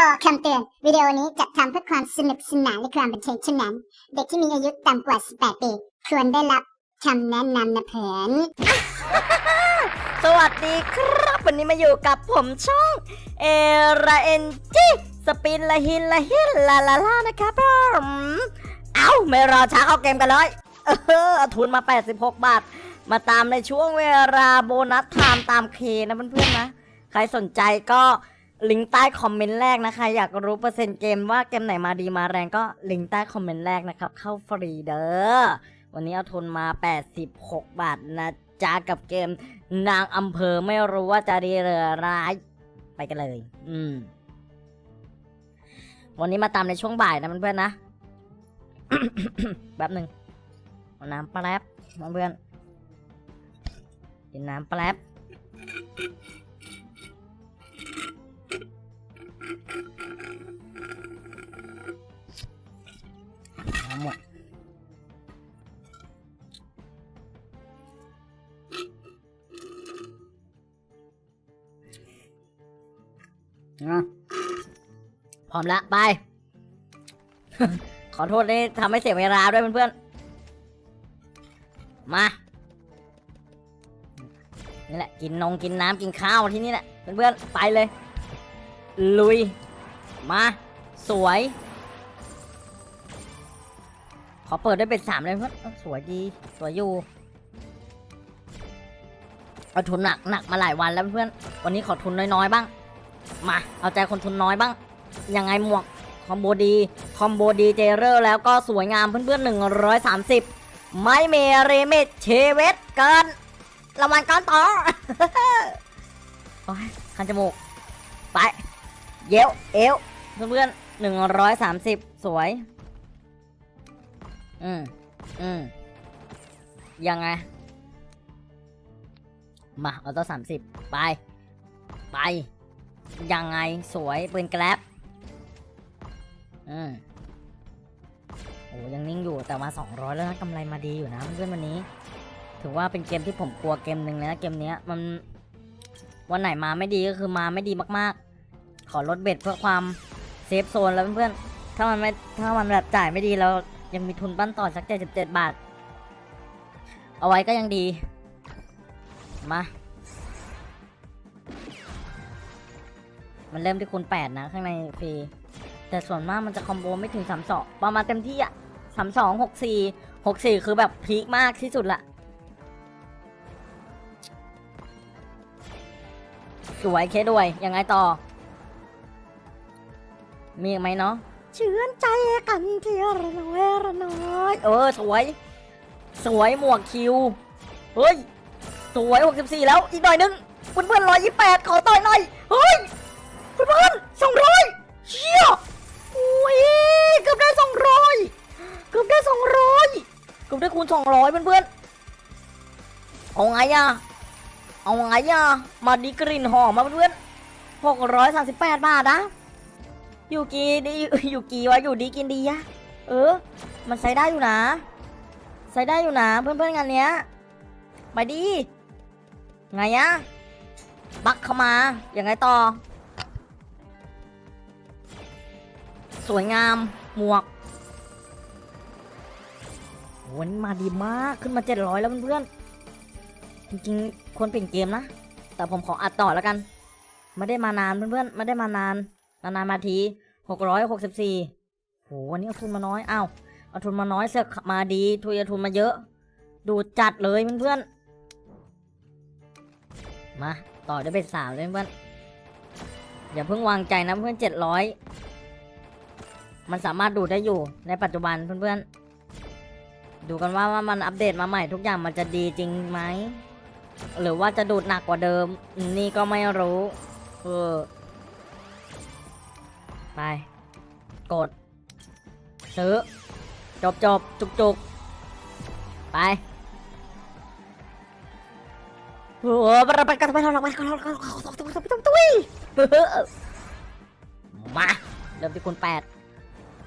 ต่อคำเตือน วิดีโอนี้จัดทำเพื่อความสนุกสนานและความบันเทิงเท่านั้น เด็กที่มีอายุต่ำกว่า 18 ปี ควรได้รับคำแนะนำนะเพื่อนสวัสดีครับ วันนี้มาอยู่กับผมช่อง เอราเอ็นจีสปินละหินละหินลาลาลานะครับผมเอ้า ไม่รอช้าเข้าเกมกันเลย เออทุนมา 86 บาท มาตามในช่วงเวลาโบนัสไทม์ตามเคนะเพื่อนๆนะ ใครสนใจก็ ลิงก์ใต้คอมเมนต์แรกนะคะ อยากรู้เปอร์เซ็นต์เกมว่าเกมไหนมาดีมาแรงก็ลิงก์ใต้คอมเมนต์แรกนะครับ เข้าฟรีเด้อวันนี้เอาทุนมา 86 บาทนะจ๊ะกับเกม นางอำเภอไม่รู้ว่าจะดีหรือร้าย ไปกันเลย อืม วันนี้มาตามในช่วงบ่ายนะเพื่อนๆนะแป๊บหนึ่งน้ำแป๊บเพื่อนๆกินน้ำแป๊บ หมดอะพร้อมละไป ขอโทษที่ทำให้เสียเวลาด้วยเพื่อนๆ มา นี่แหละ กินนงกินน้ำกินข้าวที่นี่แหละ เพื่อนๆ ไปเลย ลุย มา สวย ขอเปิดด้วยเป็นสามเลยเพื่อนสวยดี สวยอยู่เอาทุนหนักหนักมาหลายวันแล้วเพื่อนวันนี้ขอทุนน้อยๆบ้าง มา เอาใจคนทุนน้อยบ้าง ยังไงหมวกคอมโบดี คอมโบดีเจเรอร์แล้วก็สวยงามเพื่อนๆหนึ่งร้อยสามสิบไม่เมเรเมดเชเวตเกินรางวัลก้อนต่อยคันจมูก ไป เยวเอวเพื่อนๆหนึ่งร้อยสามสิบสวย อืมอืมยังไง มาเอาตัวสามสิบไป ไป ยังไงสวยปืนแกลบอืมโอ้ยังนิ่งอยู่แต่มา 200 แล้วนะกำไรมาดีอยู่นะเพื่อนวันนี้ ถือว่าเป็นเกมที่ผมกลัวเกมหนึ่งเลยนะเกมเนี้ยมันวันไหนมาไม่ดีก็คือมาไม่ดีมากๆ ขอลดเบ็ดเพื่อความเซฟโซนแล้วเพื่อนๆถ้ามันไม่ถ้ามันแบบจ่ายไม่ดีเรา ยังมีทุนปั้นต่อสัก77บาท เอาไว้ก็ยังดี มา มันเริ่มที่คูณแปดนะ ข้างในฟรี แต่ส่วนมากมันจะคอมโบไม่ถึงสามสองประมาณเต็มที่อะสามสองหกสี่หกสี่คือแบบพีคมากที่สุดละสวยเคด้วยยังไงต่อ มีอีกไหมเนาะ เชื่อนใจกันเทียระน้อยระน้อยเออสวย สวยหมวกคิว เฮ้ย สวยหกสิบสี่แล้วอีกหน่อยนึงเพื่อนเพื่อนร้อยยี่แปดขอต่อยหน่อย เฮ้ยเพื่อนเพื่อนสองร้อยเชี่ยโอ้ยเกือบได้สองร้อยเกือบได้สองร้อยเกือบได้คูณสองร้อยเพื่อนเพื่อนเอาไงอะเอาไงอะมาดีกลิ่นหอมมาเพื่อนหกร้อยสามสิบแปดบาทนะ อยู่กีดีอยู่กีวะอยู่ดีกินดีอะเออ มันใช้ได้อยู่นะ ใช้ได้อยู่นะเพื่อนเพื่อนๆงานเนี้ยไปดี ไงอะบักเข้ามาอย่างไงต่อ สวยงามหมวกวันมาดีมากขึ้นมาเจ็ดร้อยแล้วเพื่อนๆจริงๆควรเปลี่ยนเกมนะ แต่ผมขออัดต่อแล้วกัน ไม่ได้มานานเพื่อนๆไม่ได้มานาน นานๆมาทีหกร้อยหกสิบสี่โหวันนี้เอาทุนมาน้อยอ้าวเอาทุนมาน้อยเสือกมาดีทุยเอาทุนมาเยอะ ดูจัดเลยเพื่อนๆมาต่อได้เป็นสามเลยเพื่อนอย่าเพิ่งวางใจนะเพื่อนเจ็ดร้อยมันสามารถดูดได้อยู่ในปัจจุบันเพื่อนๆ ดูกันว่าว่ามันอัปเดตมาใหม่ทุกอย่างมันจะดีจริงไหม หรือว่าจะดูดหนักกว่าเดิม นี่ก็ไม่รู้ เออ ไป กด ซื้อ จบจบจุกจุกไปโอ้โหไปไปกันไปเราไปกันเราไปตุ้ยมา เริ่มที่คูณแปด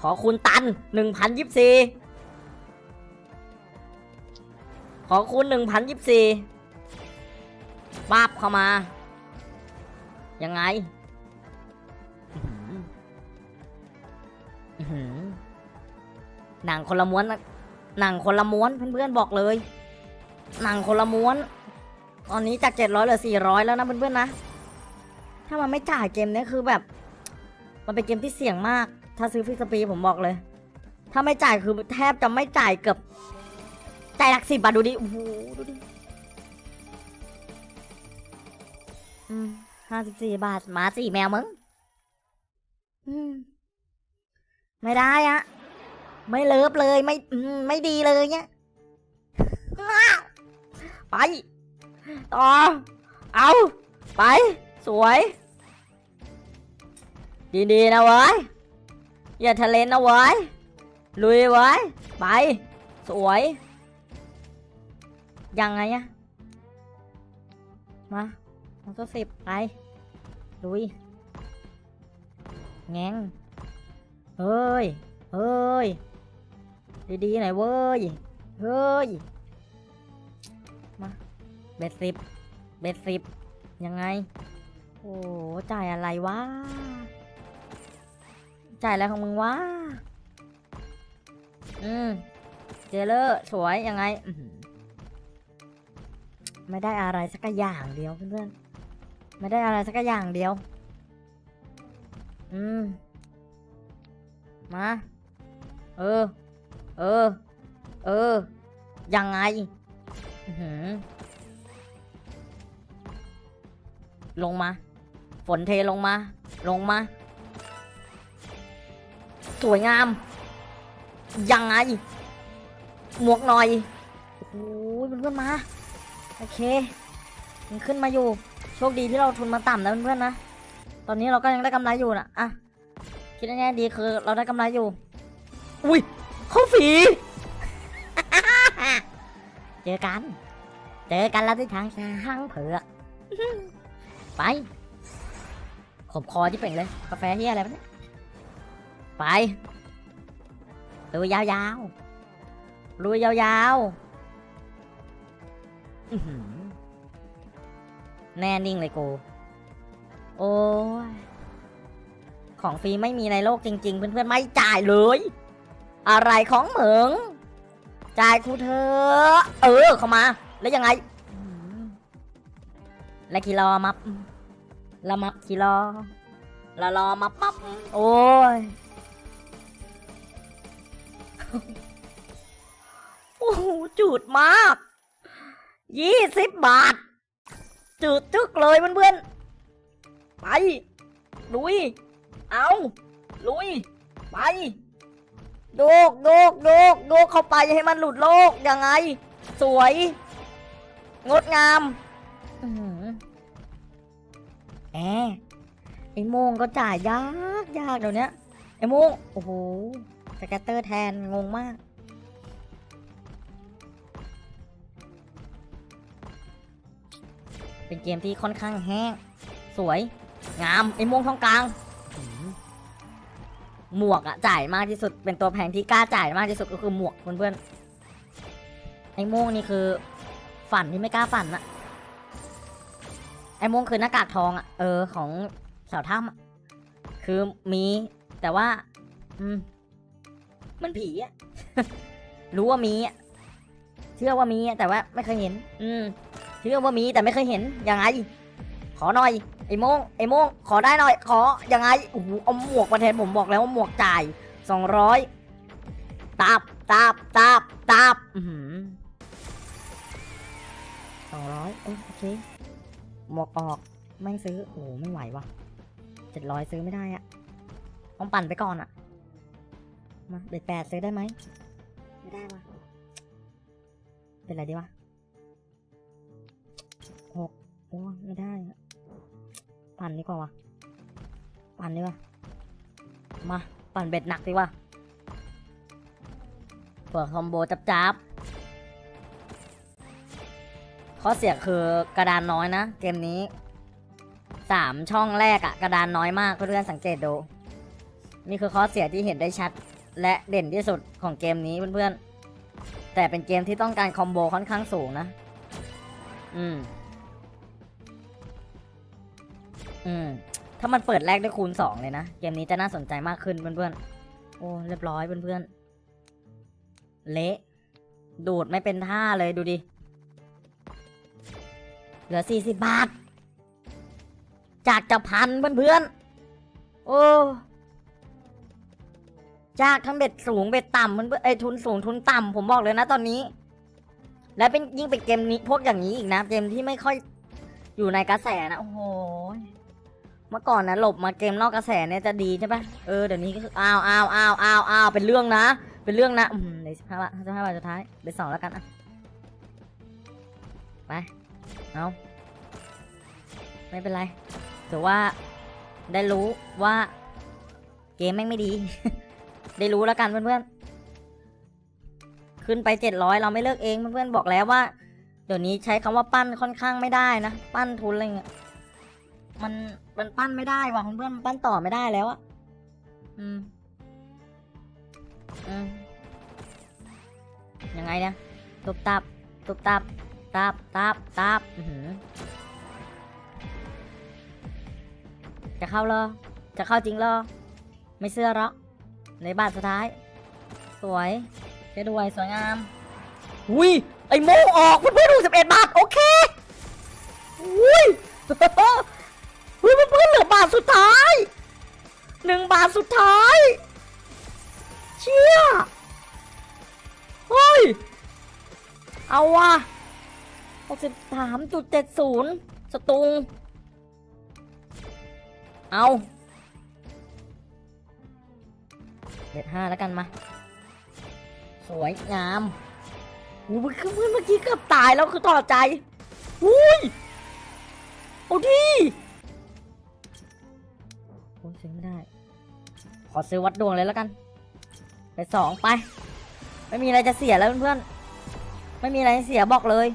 ขอคูณตันหนึ่งพันยี่สี่ขอคูณหนึ่งพันยี่สี่ปาบเข้ามา ยังไง หนังคนละม้วนนะหนังคนละม้วนเพื่อนๆบอกเลย หนังคนละม้วน ตอนนี้จากเจ็ดร้อยเหลือสี่ร้อยแล้วนะเพื่อนๆนะ ถ้ามันไม่จ่ายเกมเนี้ยคือแบบ มันเป็นเกมที่เสี่ยงมาก ถ้าซื้อฟรีสปีผมบอกเลย ถ้าไม่จ่ายคือแทบจะไม่จ่ายเกือบจ่ายหลักสิบบาทดูดิ โอ้โห ดูดิ อืมห้าสิบสี่บาทหมาสี่แมวมึง อืม ไม่ได้อะไม่เลิฟเลยไม่ไม่ดีเลยเนี่ยไป ต่อ เอาไป สวย ดีๆนะเว้ย อย่าทะเลนนะเว้ย ลุยเว้ย ไป สวย ยังไงอะมาเอาตัวสิบไป ลุย แงง เฮ้ย เฮ้ย ดีๆหน่อยเว้ย เฮ้ย มาเบ็ดสิบเบ็ดสิบยังไง โอ้จ่ายอะไรวะ จ่ายอะไรของมึงวะ อืม เจเลอร์สวยยังไง ไม่ได้อะไรสักอย่างเดียวเพื่อนๆ ไม่ได้อะไรสักอย่างเดียว อืม มา เออ เออ เออ ยังไงหือลงมา ฝนเทลงมา ลงมา สวยงาม ยังไง หมวกหน่อย โอ้โหเพื่อนมา โอเค มันขึ้นมาอยู่ โชคดีที่เราทุนมาต่ำนะเพื่อนๆนะ ตอนนี้เราก็ยังได้กำไรอยู่นะอะ คิดแน่ๆดีคือเราได้กำไรอยู่ อุ้ยเข้าฝี เจอกัน เจอกันแล้วที่ทางช้างเผือกไป ขมคอที่เป่งเลย กาแฟเฮียอะไรวะเนี่ย ไปลุยยาวๆลุยยาวๆอื้อหือแน่นิ่งเลยกู โอ้ย ของฟรีไม่มีในโลกจริง ๆ เพื่อนๆไม่จ่ายเลย อะไรของเหมืองจ่ายกูเถอเออเข้ามา แล้วยังไงอื้อหือและกิโลมับละมับกิโลละรอมาปั๊บโอ้ยโอ้โหจืดมากยี่สิบบาทจืดจึกเลยเพื่อนๆไป ลุย เอาลุย ไปโดกโดกโดกโดกเข้าไปให้มันหลุดโลกยังไง สวย งดงามอื้อหือแอไอ้โมงก็จ่ายยากยากเดี๋ยวนี้ไอ้โมงโอ้โหสแกตเตอร์แทนงงมากเป็นเกมที่ค่อนข้างแห้ง สวย งามไอ้ม่วงทองกลางหืม หมวกอะจ่ายมากที่สุดเป็นตัวแพงที่กล้าจ่ายมากที่สุดก็คือหมวกเพื่อนๆไอ้ม่วงนี่คือ ฝันที่ไม่กล้าฝันอะไอ้ม่วงคือหน้ากากทองอะเออของสาวถ้ำคือมี แต่ว่า อืม มันผีอะรู้ว่ามีอะเชื่อว่ามีอะแต่ว่าไม่เคยเห็น อืม เชื่อว่ามีแต่ไม่เคยเห็นยังไงขอหน่อย ไอ้โมงไอ้โมงขอได้หน่อย ขอยังไงโอ้โหเอาหมวกมาแทนผมบอกแล้วว่าหมวกจ่ายสองร้อยตาบตาบตาบตาบอือสองร้อยโอเค หมวกออกไม่ซื้อโอ้โหไม่ไหววะเจ็ดร้อยซื้อไม่ได้อะต้องปั่นไปก่อนอะมาเบ็ดแปดซื้อได้ไหมไม่ได้วะเป็นไรดีวะหกโอ้ยไม่ได้อะ ปั่นดีกว่าวะปั่นดีกว่ามาปั่นเบ็ดหนักดีกว่าเปิดคอมโบจับจับข้อเสียคือกระดานน้อยนะ เกมนี้สามช่องแรกอะกระดานน้อยมากเพื่อนๆสังเกตดูนี่คือข้อเสียที่เห็นได้ชัด และเด่นที่สุดของเกมนี้เพื่อนๆแต่เป็นเกมที่ต้องการคอมโบค่อนข้างสูงนะ อืม อืม ถ้ามันเปิดแรกด้วยคูณสองเลยนะ เกมนี้จะน่าสนใจมากขึ้นเพื่อนๆ โอ้ เรียบร้อยเพื่อนเละ ดูดไม่เป็นท่าเลยดูดิ เหลือสี่สิบบาท จากจะพันเพื่อนๆ โอ้ จากทั้งเบ็ดสูงเบ็ดต่ำมันไอทุนสูงทุนต่ำผมบอกเลยนะตอนนี้ และเป็นยิ่งเป็นเกมนี้พวกอย่างนี้อีกนะ เกมที่ไม่ค่อยอยู่ในกระแสนะ โอ้โห เมื่อก่อนนะหลบมาเกมนอกกระแสเนี่ยจะดีใช่ปะเออเดี๋ยวนี้ก็คืออ้าวอ้าวอ้าวอ้าวอ้าวเป็นเรื่องนะ เป็นเรื่องนะอืมในสิบห้าบาทสิบห้าบาทสุดท้ายเบ็ดสองแล้วกันอะไปเอาไม่เป็นไรถือว่าได้รู้ว่า เกมแม่งไม่ดี ได้รู้แล้วกันเพื่อนๆขึ้นไปเจ็ดร้อยเราไม่เลิกเองเพื่อนๆบอกแล้วว่า เดี๋ยวนี้ใช้คำว่าปั้นค่อนข้างไม่ได้นะ ปั้นทุนอะไรเงี้ย มันมันปั้นไม่ได้ว่ะเพื่อนมันปั้นต่อไม่ได้แล้วอะอืม อืม ยังไงเนี่ยตุบตับตุบตับตับตับตับอือหือจะเข้าเหรอ จะเข้าจริงเหรอ ไม่เสื้อหรอกในบาทสุดท้าย สวยเจะด้วยสวยงามอุ้ยไอโมออกเพื่อนๆดูสิบเอ็ดบาท โอเคอุ้ย ลือบาทสุดท้ายหนึ่งบาทสุดท้าย เชี่ยเฮ้ย เอาว่ะหกสิบสามจุดเจ็ดศูนย์สตุง เอาเด็ดห้าแล้วกันมา สวยงามโอ้ยคือเมื่อกี้เกือบตายแล้วคือต่อใจอุ้ยเอาดิ ขอซื้อวัดดวงเลยแล้วกัน ไปสองไป ไม่มีอะไรจะเสียแล้วเพื่อนๆ ไม่มีอะไรเสียบอกเลย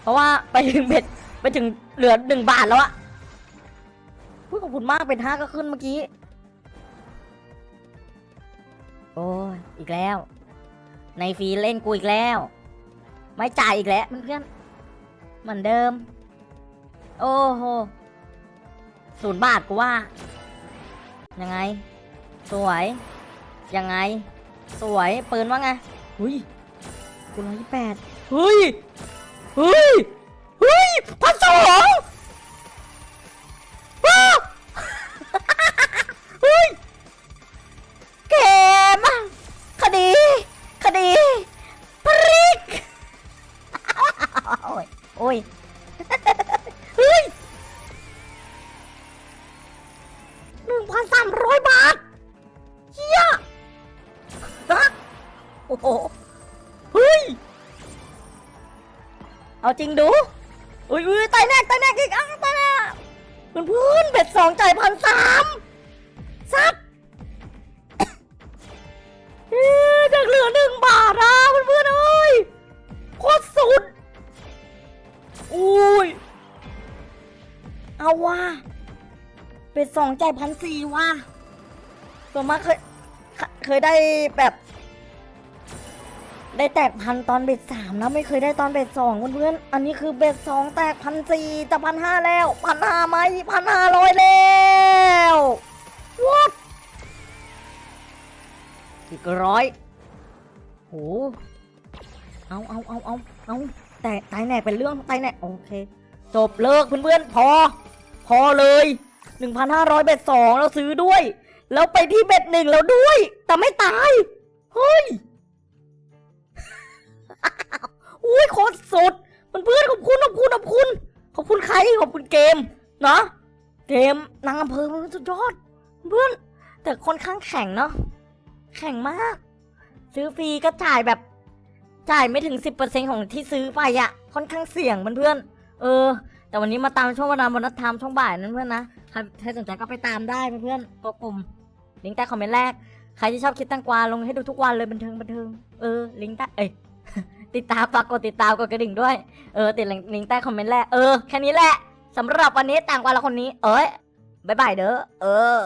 เพราะว่าไปถึงเบ็ดไปถึงเหลือหนึ่งบาทแล้วอะพูดขอบคุณมากเป็นห้าก็ขึ้นเมื่อกี้ โอ้ยอีกแล้ว ในฟรีเล่นกูอีกแล้ว ไม่จ่ายอีกแล้วเพื่อนๆเหมือนเดิม โอ้โหศูนย์บาทกูว่า ยังไง สวย ยังไง สวยปืนว่าไงหุยกูร้อยยี่แปดเฮ้ย เฮ้ย เอาจริงดู อุ้ยอุ้ยตายแน่ตายแน่อีกอะตายแน่เพื่อนเพื่อนๆเบ็ดสองจ่ายพันสามซับเอ๊ะจากเหลือหนึ่งบาทอะเพื่อนเพื่อนๆเอ้ยโคตรสุด อุ้ย เอาว่ะเป็ดสองจ่ายพันสี่ว่ะส่วนมากเคย เคยได้แบบ ได้แตกพันตอนเบ็ดสามนะไม่เคยได้ตอนเบ็ดสองเพื่อนๆอันนี้คือเบ็ดสองแตกพันสี่จะพันห้าแล้วพันห้าไหมพันห้าร้อยแล้ววัดอีกร้อยโหเอาเอาเอาเอาเอาแต่ตายแนกเป็นเรื่องตายแนกโอเค จบเลิกเพื่อนๆพอ พอเลยหนึ่งพันห้าร้อยเบ็ดสองเราซื้อด้วย แล้วไปที่เบ็ดหนึ่งแล้วด้วย แต่ไม่ตาย เฮ้ย ขอบคุณใครขอบคุณเกมเนาะเกมนางอำเภอมันสุดยอดเพื่อนแต่ค่อนข้างแข็งเนาะแข็งมาก ซื้อฟรีก็จ่ายแบบ จ่ายไม่ถึงสิบเปอร์เซ็นของที่ซื้อไปอะค่อนข้างเสี่ยงเพื่อนเออ แต่วันนี้มาตามช่วงเวลาบนนัดทามช่วงบ่ายนั้นเพื่อนนะใครใครสนใจก็ไปตามได้เพื่อนตัวกลุ่มลิงก์ใต้คอมเมนต์แรกใครที่ชอบคิดตังกวาลงให้ดูทุกวันเลยบันเทิงบันเทิงเออลิงก์ใต้เอ้ย ติดตามฝากกดติดตามกดกระดิ่งด้วย เออ ติดลิงก์ใต้คอมเมนต์แหละ เออ แค่นี้แหละสำหรับวันนี้ต่างกันละคนนี้ เอ้ยบายบายเด้อ เออ